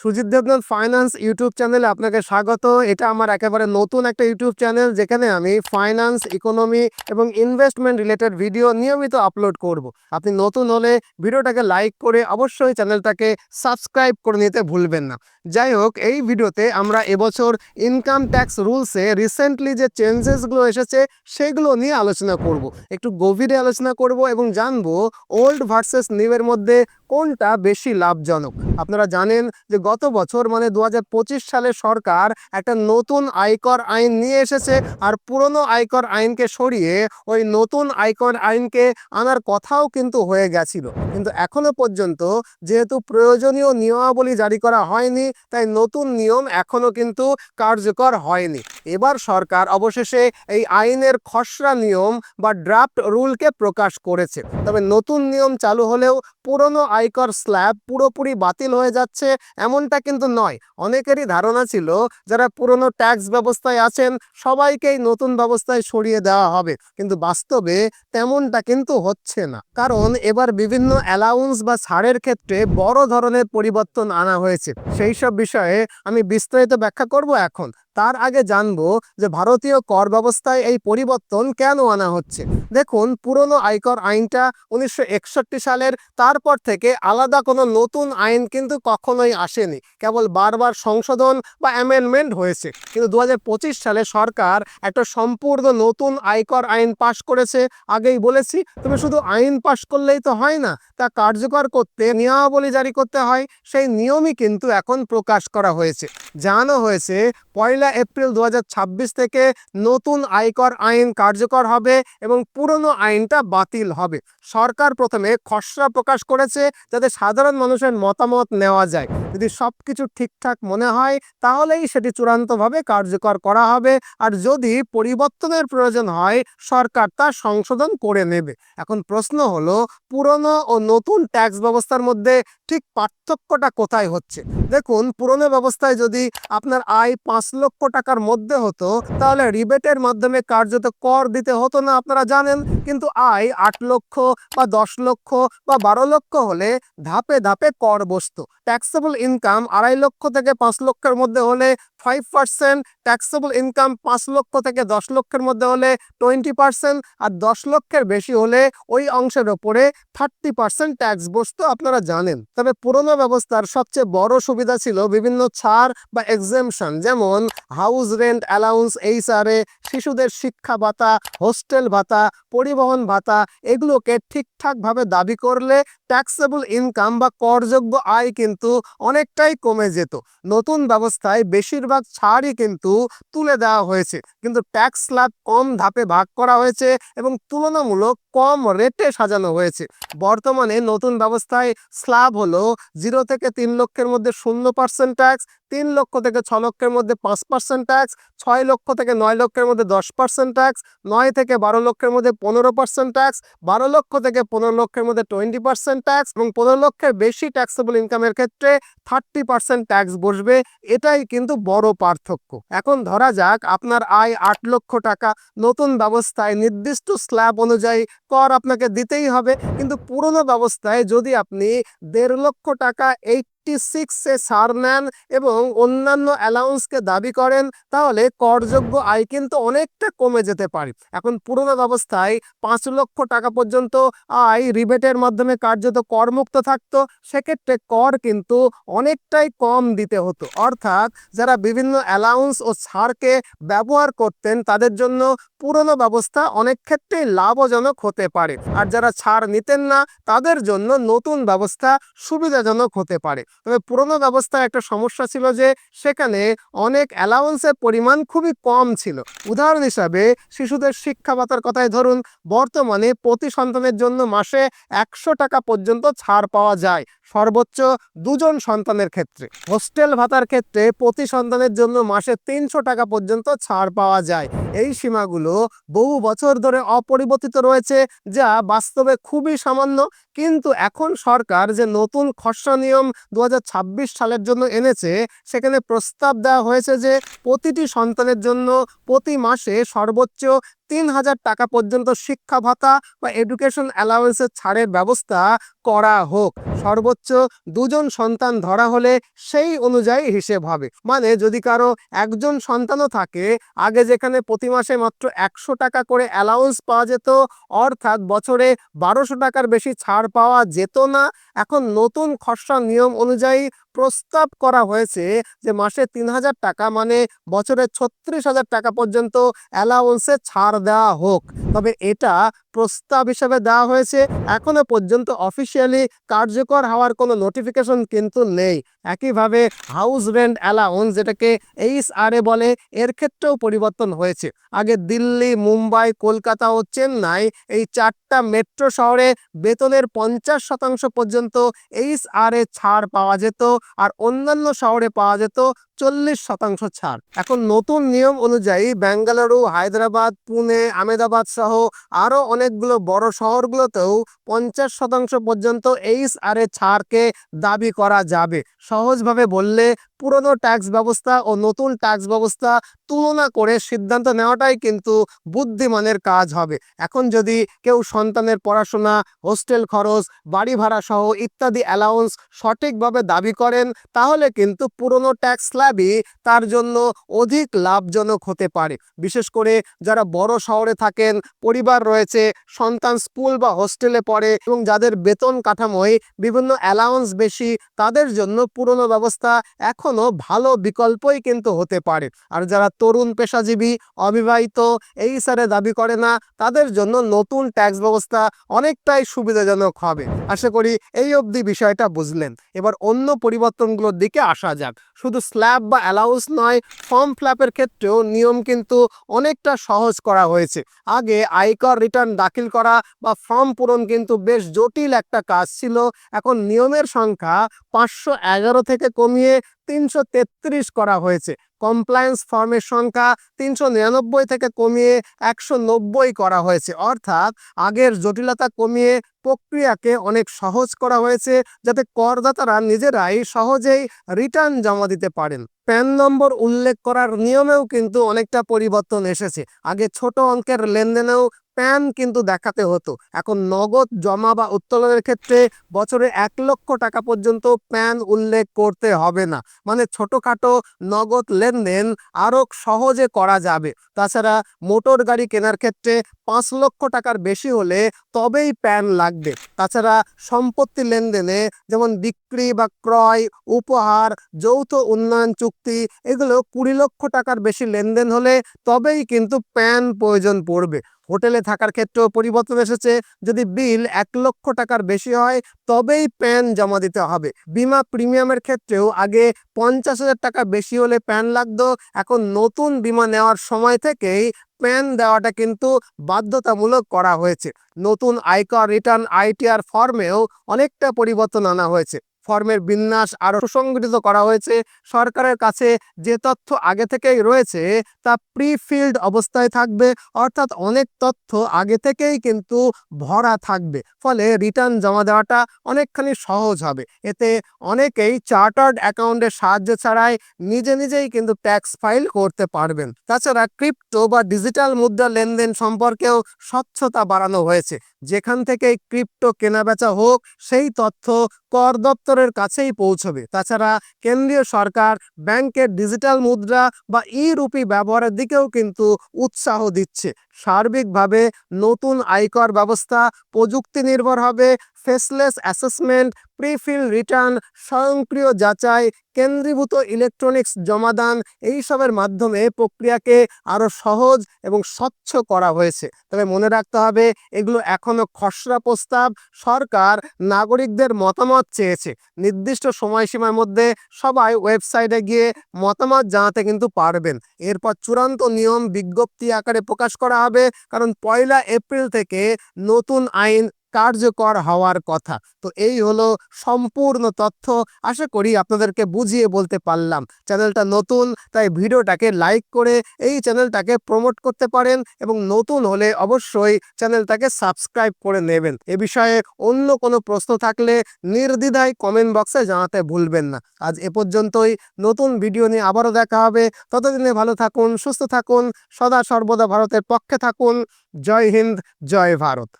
Sujit Debnath finance YouTube চ্যানেলে আপনাকে স্বাগত। এটা আমার একেবারে নতুন একটা ইউটিউব চ্যানেল যেখানে আমি ফাইন্যান্স, ইকোনমি এবং ইনভেস্টমেন্ট রিলেটেড ভিডিও নিয়মিত আপলোড করব। আপনি নতুন হলে ভিডিওটাকে লাইক করে অবশ্যই চ্যানেলটাকে সাবস্ক্রাইব করে নিতে ভুলবেন না। যাই হোক, এই ভিডিওতে আমরা এবছর ইনকাম ট্যাক্স রুলসে রিসেন্টলি যে চেঞ্জেসগুলো এসেছে সেগুলো নিয়ে আলোচনা করব। একটু গভীরে আলোচনা করব এবং জানব, ওল্ড ভার্সেস নিউ এর মধ্যে কোনটা বেশি লাভজনক? আপনারা জানেন যে গত বছর মানে দু হাজার পঁচিশ সালে সরকার একটা নতুন আয়কর আইন নিয়ে এসেছে আর পুরনো আয়কর আইনকে সরিয়ে ওই নতুন আয়কর আইনকে আনার কথাও কিন্তু হয়ে গেছিল। কিন্তু এখনও পর্যন্ত যেহেতু প্রয়োজনীয় নিয়মাবলী জারি করা হয়নি, তাই নতুন নিয়ম এখনও কিন্তু কার্যকর হয়নি। এবার সরকার অবশেষে এই আইনের খসড়া নিয়ম বা ড্রাফট রুলকে প্রকাশ করেছে। তবে নতুন নিয়ম চালু হলেও পুরনো আয়কর স্ল্যাব পুরোপুরি বাতিল হয়ে যাচ্ছে এমনটা কিন্তু নয়। অনেকেরই ধারণা ছিল যারা পুরনো ট্যাক্স ব্যবস্থায় আছেন, সবাইকেই নতুন ব্যবস্থায় সরিয়ে দেওয়া হবে। কিন্তু বাস্তবে তেমনটা কিন্তু হচ্ছে না। কারণ এবার বিভিন্ন অ্যালাউন্স বা ছাড়ের ক্ষেত্রে বড় ধরনের পরিবর্তন আনা হয়েছে। সেই সব বিষয়ে আমি বিস্তারিত ব্যাখ্যা করব এখন। তার আগে জানব যে ভারতীয় কর ব্যবস্থায় এই পরিবর্তন কেন আনা হচ্ছে। দেখুন, পুরনো আয়কর আইনটা উনিশশো একষট্টি সালের, তারপর থেকে আলাদা কোনো নতুন আইন কিন্তু কখনোই আসেনি। কেবল বারবার সংশোধন বা অ্যামেন্ডমেন্ট হয়েছে। কিন্তু দু হাজার পঁচিশ সালে সরকার একটা সম্পূর্ণ নতুন আয়কর আইন পাশ করেছে। আগেই বলেছি তুমি শুধু আইন পাশ করলেই তো হয় না, তা কার্যকর করতে নিয়মাবলী জারি করতে হয়। সেই নিয়মই কিন্তু এখন প্রকাশ করা হয়েছে। জানানো হয়েছে, পয়লা এপ্রিল দু হাজার ছাব্বিশ থেকে নতুন আয়কর আইন কার্যকর হবে এবং পুরনো আইনটা বাতিল হবে। সরকার প্রথমে খসড়া প্রকাশ করেছে যাতে সাধারণ মানুষের মতামত নেওয়া যায়। যদি সব কিছু ঠিকঠাক মনে হয়, তাহলেই সেটি চূড়ান্তভাবে কার্যকর করা হবে। আর যদি পরিবর্তনের প্রয়োজন হয়, সরকার তা সংশোধন করে নেবে। এখন প্রশ্ন হলো, পুরনো ও নতুন ট্যাক্স ব্যবস্থার মধ্যে ঠিক পার্থক্যটা কোথায় হচ্ছে? দেখুন, পুরনো ব্যবস্থায় যদি আপনার আয় পাঁচ লক্ষ টাকার মধ্যে হতো, তাহলে রিবেটের মাধ্যমে কার্যত কর দিতে হতো না, আপনারা জানেন। কিন্তু আয় আট লক্ষ বা দশ লক্ষ বা বারো লক্ষ হলে ধাপে ধাপে কর বসতো। ট্যাক্সেবল ইনকাম আড়াই লক্ষ থেকে পাঁচ লক্ষের মধ্যে হলে ফাইভ পার্সেন্ট ট্যাক্সেবল ইনকাম পাঁচ লক্ষ থেকে দশ লক্ষের মধ্যে হলে টোয়েন্টি পার্সেন্ট আর দশ লক্ষের বেশি হলে ওই অংশের ওপরে থার্টি পার্সেন্ট ট্যাক্স বসতো, আপনারা জানেন। তবে পুরনো ব্যবস্থার সবচেয়ে বড় সুবিধা ছিল বিভিন্ন ছাড় বা এক্সেমশন যেমন হাউস রেন্ট অ্যালাউন্স এইচআরএ শিশুদের শিক্ষা ভাতা, হোস্টেল ভাতা, পরিবহন ভাতা, এগুলোকে ঠিকঠাকভাবে দাবি করলে ট্যাক্সেবল ইনকাম বা করযোগ্য আয় কিন্তু অনেকটাই কমে যেত। নতুন ব্যবস্থায় বেশিরভাগ ছাড়ই কিন্তু তুলে দেওয়া হয়েছে। কিন্তু ট্যাক্স স্ল্যাব কম ধাপে ভাগ করা হয়েছে এবং তুলনামূলক কম রেটে সাজানো হয়েছে। বর্তমানে নতুন ব্যবস্থায় স্ল্যাব হলো জিরো থেকে তিন লক্ষের মধ্যে শূন্য পার্সেন্ট ট্যাক্স তিন লক্ষ থেকে ছ লক্ষের মধ্যে পাঁচ পার্সেন্ট ট্যাক্স ছয় লক্ষ থেকে নয় লক্ষের মধ্যে দশ পার্সেন্ট ট্যাক্স নয় থেকে বারো লক্ষের মধ্যে পনেরো পার্সেন্ট ট্যাক্স বারো লক্ষ থেকে পনেরো লক্ষের মধ্যে টোয়েন্টি পার্সেন্ট ট্যাক্স এবং পনেরো লক্ষের বেশি ট্যাক্সেবল ইনকামের ক্ষেত্রে থার্টি পার্সেন্ট ট্যাক্স বসবে। এটাই কিন্তু বড় পার্থক্য। এখন ধরা যাক আপনার আয় আট লক্ষ টাকা, নতুন ব্যবস্থায় নির্দিষ্ট স্ল্যাব অনুযায়ী কর আপনাকে দিতেই হবে। কিন্তু পুরনো ব্যবস্থায় যদি আপনি দেড় লক্ষ টাকা এই সিক্সে ছাড় নেন এবং অন্যান্য অ্যালাউন্সকে দাবি করেন, তাহলে করযোগ্য আয় কিন্তু অনেকটা কমে যেতে পারে। এখন পুরনো ব্যবস্থায় পাঁচ লক্ষ টাকা পর্যন্ত আয় রিবেটের মাধ্যমে কার্যত করমুক্ত থাকতো, সেক্ষেত্রে কর কিন্তু অনেকটাই কম দিতে হতো। অর্থাৎ যারা বিভিন্ন অ্যালাউন্স ও ছাড়কে ব্যবহার করতেন, তাদের জন্য পুরনো ব্যবস্থা অনেক ক্ষেত্রেই লাভজনক হতে পারে। আর যারা ছাড় নিতেন না, তাদের জন্য নতুন ব্যবস্থা সুবিধাজনক হতে পারে। তবে পুরনো ব্যবস্থায় একটা সমস্যা ছিল যে সেখানে অনেক অ্যালাউন্সের পরিমাণ খুবই কম ছিল। উদাহরণ হিসাবে শিশুদের শিক্ষা ভাতার কথায় ধরুন, বর্তমানে প্রতি সন্তানের জন্য মাসে একশো টাকা পর্যন্ত ছাড় পাওয়া যায়। সর্বোচ্চ দুজন সন্তানের ক্ষেত্রে। হোস্টেল ভাতার ক্ষেত্রে প্রতি সন্তানের জন্য মাসে তিনশো টাকা পর্যন্ত ছাড় পাওয়া যায়। এই সীমাগুলো বহু বছর ধরে অপরিবর্তিত রয়েছে, যা বাস্তবে খুবই সামান্য। কিন্তু এখন সরকার যে নতুন খসড়া নিয়ম দু হাজার ছাব্বিশ সালের জন্য এনেছে, সেখানে প্রস্তাব দেওয়া হয়েছে যে প্রতিটি সন্তানের জন্য প্রতি মাসে সর্বোচ্চ তিন হাজার টাকা পর্যন্ত শিক্ষা ভাতা বা এডুকেশন অ্যালাউন্সের ছাড়ের ব্যবস্থা করা হোক। সর্বোচ্চ দুজন সন্তান ধরা হলে সেই অনুযায়ী হিসেব হবে। মানে যদি কারও একজন সন্তানও থাকে, আগে যেখানে প্রতি মাসে মাত্র একশো টাকা করে অ্যালাউন্স পাওয়া যেত, অর্থাৎ বছরে বারোশো টাকার বেশি ছাড় পাওয়া যেত না, এখন নতুন খসড়া নিয়ম অনুযায়ী প্রস্তাব করা হয়েছে যে মাসে তিন হাজার টাকা মানে বছরে ছত্রিশ হাজার টাকা পর্যন্ত অ্যালাউন্সে ছাড় দেওয়া হোক। তবে এটা প্রস্তাব হিসেবে দেওয়া হয়েছে। এখনও পর্যন্ত অফিসিয়ালি কার্যকর হওয়ার কোনো নোটিফিকেশন কিন্তু নেই। একইভাবে হাউস রেন্ট অ্যালাউন্স যেটাকে এ বলে, এর ক্ষেত্রেও পরিবর্তন হয়েছে। আগে দিল্লি, মুম্বাই, কলকাতা ও চেন্নাই এই চারটা মেট্রো শহরে বেতনের পঞ্চাশ শতাংশ পর্যন্ত এইচ আর এ ছাড় পাওয়া যেত আর অন্যান্য শহরে পাওয়া যেত চল্লিশ শতাংশ ছাড়। এখন নতুন নিয়ম অনুযায়ী বেঙ্গালুরু হায়দ্রাবাদ পুনে আমেদাবাদ সহ আরও অনেকগুলো বড় শহরগুলোতেও পঞ্চাশ শতাংশ পর্যন্ত এইচ আর এ ছাড়কে দাবি করা যাবে। সহজভাবে বললে পুরনো ট্যাক্স ব্যবস্থা ও নতুন ট্যাক্স ব্যবস্থা তুলনা করে সিদ্ধান্ত নেওয়াটাই কিন্তু বুদ্ধিমানের কাজ হবে। এখন যদি কেউ সন্তানের পড়াশোনা, হোস্টেল খরচ, বাড়ি ভাড়া সহ ইত্যাদি অ্যালাউন্স সঠিকভাবে দাবি করেন, তাহলে কিন্তু পুরনো ট্যাক্স স্ল্যাবই তার জন্য অধিক লাভজনক হতে পারে। বিশেষ করে যারা বড় শহরে থাকেন, পরিবার রয়েছে, সন্তান স্কুল বা হোস্টেলে পড়ে এবং যাদের বেতন কাঠামোয় বিভিন্ন অ্যালাউন্স বেশি, তাদের জন্য পুরনো ব্যবস্থা এখনও ভালো বিকল্পই কিন্তু হতে পারে। আর যারা তরুণ পেশাজীবী, অবিবাহিত, এই সারে দাবি করে না, তাদের জন্য নতুন ট্যাক্স ব্যবস্থা অনেকটাই সুবিধাজনক হবে। আশা করি এই অবধি বিষয়টা বুঝলেন। এবার অন্য পরিবর্তনগুলোর দিকে আসা যাক। শুধু স্ল্যাব বা অ্যালাউন্স নয়, ফর্ম ফ্ল্যাপের ক্ষেত্রেও নিয়ম কিন্তু অনেকটা সহজ করা হয়েছে। আগে আয়কর রিটার্ন দাখিল করা বা ফর্ম পূরণ কিন্তু বেশ জটিল একটা কাজ ছিল। এখন নিয়মের সংখ্যা পাঁচশো এগারো থেকে কমিয়ে তিনশো তেত্রিশ করা হয়েছে। কমপ্লায়েন্স ফর্মের সংখ্যা তিনশো নিরানব্বই থেকে কমিয়ে একশো নব্বই করা হয়েছে। অর্থাৎ আগের জটিলতা কমিয়ে প্রক্রিয়াকে অনেক সহজ করা হয়েছে, যাতে করদাতারা নিজেরাই সহজেই রিটার্ন জমা দিতে পারেন। প্যান নম্বর উল্লেখ করার নিয়মেও কিন্তু অনেকটা পরিবর্তন এসেছে। আগে ছোট অঙ্কের লেনদেনেও প্যান কিন্তু দেখাতে হতো। এখন নগদ জমা বা উত্তোলনের ক্ষেত্রে বছরে এক লক্ষ টাকা পর্যন্ত প্যান উল্লেখ করতে হবে না। মানে ছোটোখাটো নগদ লেনদেন আরও সহজে করা যাবে। তাছাড়া মোটর গাড়ি কেনার ক্ষেত্রে পাঁচ লক্ষ টাকার বেশি হলে তবেই প্যান লাগবে। তাছাড়া সম্পত্তি লেনদেনে যেমন বিক্রি বা ক্রয়, উপহার, যৌথ উন্নয়ন চুক্তি, এগুলো কুড়ি লক্ষ টাকার বেশি লেনদেন হলে তবেই কিন্তু প্যান প্রয়োজন পড়বে। হোটেলে থাকার ক্ষেত্রেও পরিবর্তন এসেছে। যদি বিল এক লক্ষ টাকার বেশি হয়, তবেই প্যান জমা দিতে হবে। বিমা প্রিমিয়ামের ক্ষেত্রেও আগে পঞ্চাশ হাজার টাকা বেশি হলে প্যান লাগতো। এখন নতুন বিমা নেওয়ার সময় থেকেই প্যান দেওয়াটা কিন্তু বাধ্যতামূলক করা হয়েছে। নতুন আয়কর রিটার্ন আইটিআর ফর্মেও অনেকটা পরিবর্তন আনা হয়েছে। ফর্মের বিন্যাস আরও সুসংগঠিত করা হয়েছে। সরকারের কাছে যে তথ্য আগে থেকেই রয়েছে, তা প্রি ফিল্ড অবস্থায় থাকবে, অর্থাৎ অনেক তথ্য আগে থেকেই কিন্তু ভরা থাকবে। ফলে রিটার্ন জমা দেওয়াটা অনেকখানি সহজ হবে। এতে অনেকেই চার্টার্ড অ্যাকাউন্টের সাহায্য ছাড়াই নিজে নিজেই কিন্তু ট্যাক্স ফাইল করতে পারবেন। তাছাড়া ক্রিপ্টো বা ডিজিটাল মুদ্রা লেনদেন সম্পর্কেও স্বচ্ছতা বাড়ানো হয়েছে। যেখান থেকে ক্রিপ্টো কেনাবেচা হোক, সেই তথ্য কর দপ্তরের কাছেই পৌঁছবে। তাছাড়া কেন্দ্রীয় সরকার ব্যাংকের ডিজিটাল মুদ্রা বা ই রুপি ব্যবহারের দিকেও কিন্তু উৎসাহ দিচ্ছে। সার্বিকভাবে নতুন আয়কর ব্যবস্থা, প্রযুক্তি নির্ভর হবে, ফেসলেস অ্যাসেসমেন্ট, প্রিফিল রিটার্ন, স্বয়ংক্রিয় যাচাই, কেন্দ্রীভূত ইলেকট্রনিক্স জমাদান, এইসবের মাধ্যমে প্রক্রিয়াকে আরও সহজ এবং স্বচ্ছ করা হয়েছে। তবে মনে রাখতে হবে, এগুলো এখনও খসড়া প্রস্তাব, সরকার নাগরিকদের মতামত চেয়েছে। নির্দিষ্ট সময়সীমার মধ্যে সবাই ওয়েবসাইটে গিয়ে মতামত জানাতে কিন্তু পারবেন। এরপর চূড়ান্ত নিয়ম বিজ্ঞপ্তি আকারে প্রকাশ করা হবে। কারণ পয়লা এপ্রিল থেকে নতুন আইন কার্যকর হওয়ার কথা। তো এই হলো সম্পূর্ণ তথ্য। আশা করি আপনাদেরকে বুঝিয়ে বলতে পারলাম। চ্যানেলটা নতুন, তাই ভিডিওটাকে লাইক করে এই চ্যানেলটাকে প্রমোট করতে পারেন এবং নতুন হলে অবশ্যই চ্যানেলটাকে সাবস্ক্রাইব করে নেবেন। এ বিষয়ে অন্য কোনো প্রশ্ন থাকলে নির্দ্বিধায় কমেন্ট বক্সে জানাতে ভুলবেন না। আজ এ পর্যন্তই। নতুন ভিডিও নিয়ে আবারও দেখা হবে। ততদিনে ভালো থাকুন, সুস্থ থাকুন, সদা সর্বদা ভারতের পক্ষে থাকুন। জয় হিন্দ, জয় ভারত।